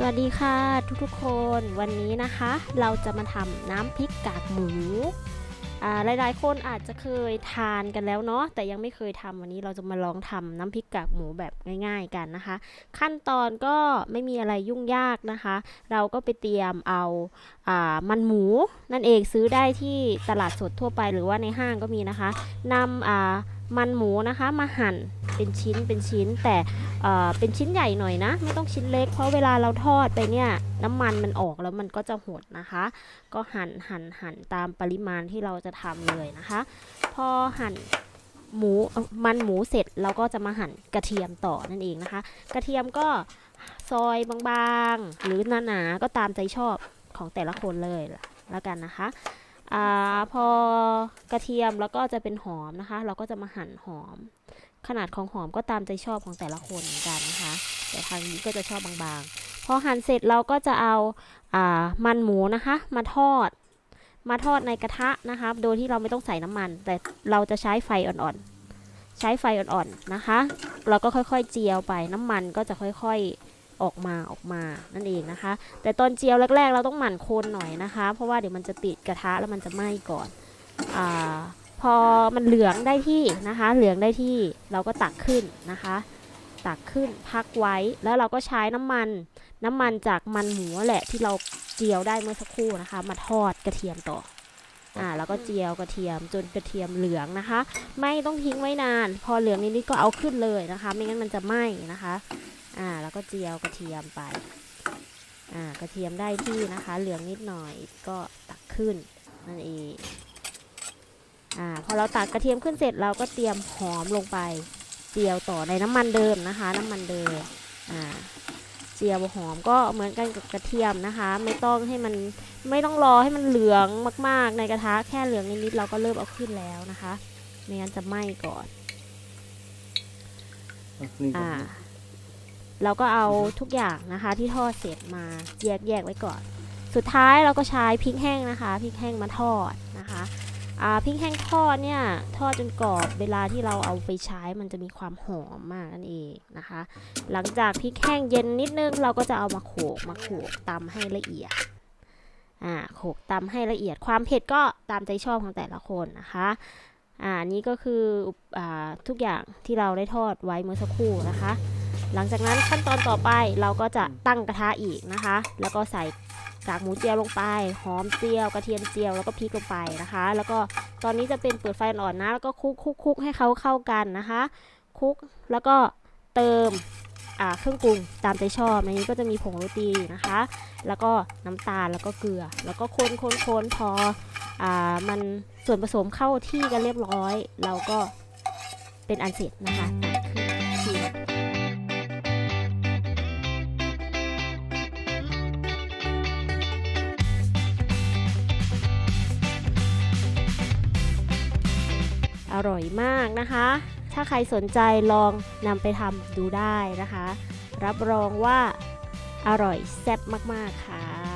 สวัสดีค่ะทุกๆคนวันนี้นะคะ เราจะมาทำน้ำพริกกากหมูอ่าหลายๆ คนอาจจะเคยทานกันแล้วเนาะแต่ยังไม่เคยทำวันนี้เราจะมาลองทำน้ำพริกกากหมูแบบง่าย ๆกันนะคะ ขั้นตอนก็ไม่มีอะไรยุ่งยากนะคะ เราก็ไปเตรียมเอาอ่ามันหมูนั่นเองซื้อได้ที่ตลาดสดทั่วไปหรือว่าในห้างก็มีนะคะนำอ่ามันหมูนะคะมาหั่น เป็นชิ้นเป็นชิ้นแต่เป็นชิ้นใหญ่หน่อยนะ ไม่ต้องชิ้นเล็ก เพราะเวลาเราทอดไปเนี่ยน้ำมันมันออกแล้วมันก็จะหดนะคะ ก็หั่นหั่นหั่นตามปริมาณที่เราจะทำเลยนะคะ พอหั่นหมูมันหมูเสร็จเราก็จะมาหั่นกระเทียมต่อนั่นเองนะคะ กระเทียมก็ซอยบางๆ หรือหนาๆก็ตามใจชอบของแต่ละคนเลยแล้วกันนะคะอาพอกระเทียมแล้วก็จะเป็นหอมนะคะ เราก็จะมาหั่นหอม ขนาดของหอมก็ตามใจชอบของแต่ละคนเหมือนกันนะคะ แต่ทางนี้ก็จะชอบบางๆ พอหั่นเสร็จเราก็จะเอาอ่ามันหมูนะคะ มาทอด มาทอดในกระทะนะคะ โดยที่เราไม่ต้องใส่น้ำมัน แต่เราจะใช้ไฟอ่อนๆ ใช้ไฟอ่อนๆนะคะ เราก็ค่อยๆเจียวไปน้ำมันก็จะค่อยๆออกมาออกมานั่นเองนะคะ แต่ตอนเจียวแรก ๆ เราต้องหมั่นคนหน่อยนะคะ เพราะว่าเดี๋ยวมันจะติดกระทะแล้วมันจะไหม้ก่อนอ่า พอมันเหลืองได้ที่นะคะ เหลืองได้ที่เราก็ตักขึ้นนะคะ ตักขึ้นพักไว้แล้วเราก็ใช้น้ำมัน น้ำมันจากมันหมูแหละที่เราเจียวได้เมื่อสักครู่นะคะ มาทอดกระเทียมต่ออ่าแล้วก็เจียวกระเทียมจนกระเทียมเหลืองนะคะ ไม่ต้องทิ้งไว้นาน พอเหลืองนิดๆก็เอาขึ้นเลยนะคะ ไม่งั้นมันจะไหม้นะคะอ่าแล้วก็เจียวกระเทียมไปอ่ากระเทียมได้ที่นะคะ เหลืองนิดหน่อยก็ตักขึ้นนั่นเอง อ่าพอเราตักกระเทียมขึ้นเสร็จเราก็เตรียมหอมลงไปเจียวต่อในน้ำมันเดิมนะคะ น้ำมันเดิมอ่าเจียวหอมก็เหมือนกันกับกระเทียมนะคะ ไม่ต้องให้มันไม่ต้องรอให้มันเหลืองมาก ๆ ในกระทะแค่เหลืองนิดๆเราก็เริ่มเอาขึ้นแล้วนะคะไม่งั้นจะไหม้ก่อนนี่อ่าเราก็เอาทุกอย่างนะคะที่ทอดเสร็จมาแยกแยกไว้ก่อน สุดท้ายเราก็ใช้พริกแห้งนะคะพริกแห้งมาทอดนะคะ อ่าพริกแห้งทอดเนี่ยทอดจนกรอบเวลาที่เราเอาไปใช้มันจะมีความหอมมากนั่นเองนะคะ หลังจากพริกแห้งเย็นนิดนึงเราก็จะเอามาโขลกมาโขลกตำให้ละเอียดอ่าโขลกตำให้ละเอียดความเผ็ดก็ตามใจชอบของแต่ละคนนะคะอ่านี่ก็คืออ่าทุกอย่างที่เราได้ทอดไว้เมื่อสักครู่นะคะ หลังจากนั้นขั้นตอนต่อไปเราก็จะตั้งกระทะอีกนะคะ แล้วก็ใส่ กากหมูเจียวลงไป หอมเจียว กระเทียมเจียว แล้วก็พริกลงไปนะคะ แล้วก็ตอนนี้จะเป็นเปิดไฟอ่อนนะ แล้วก็คุกคุกคุกให้เขาเข้ากันนะคะ คุก แล้วก็เติมเครื่องปรุงตามใจชอบ ในนี้ก็จะมีผงโรตีนะคะ แล้วก็น้ำตาล แล้วก็เกลือ แล้วก็คนคนคนพออมันส่วนผสมเข้าที่กันเรียบร้อย เราก็เป็นอันเสร็จนะคะ ร่อยมากนะคะ ถ้าใครสนใจลองนำไปทำดูได้นะคะ รับรองว่าอร่อยแซ่บมากๆค่ะ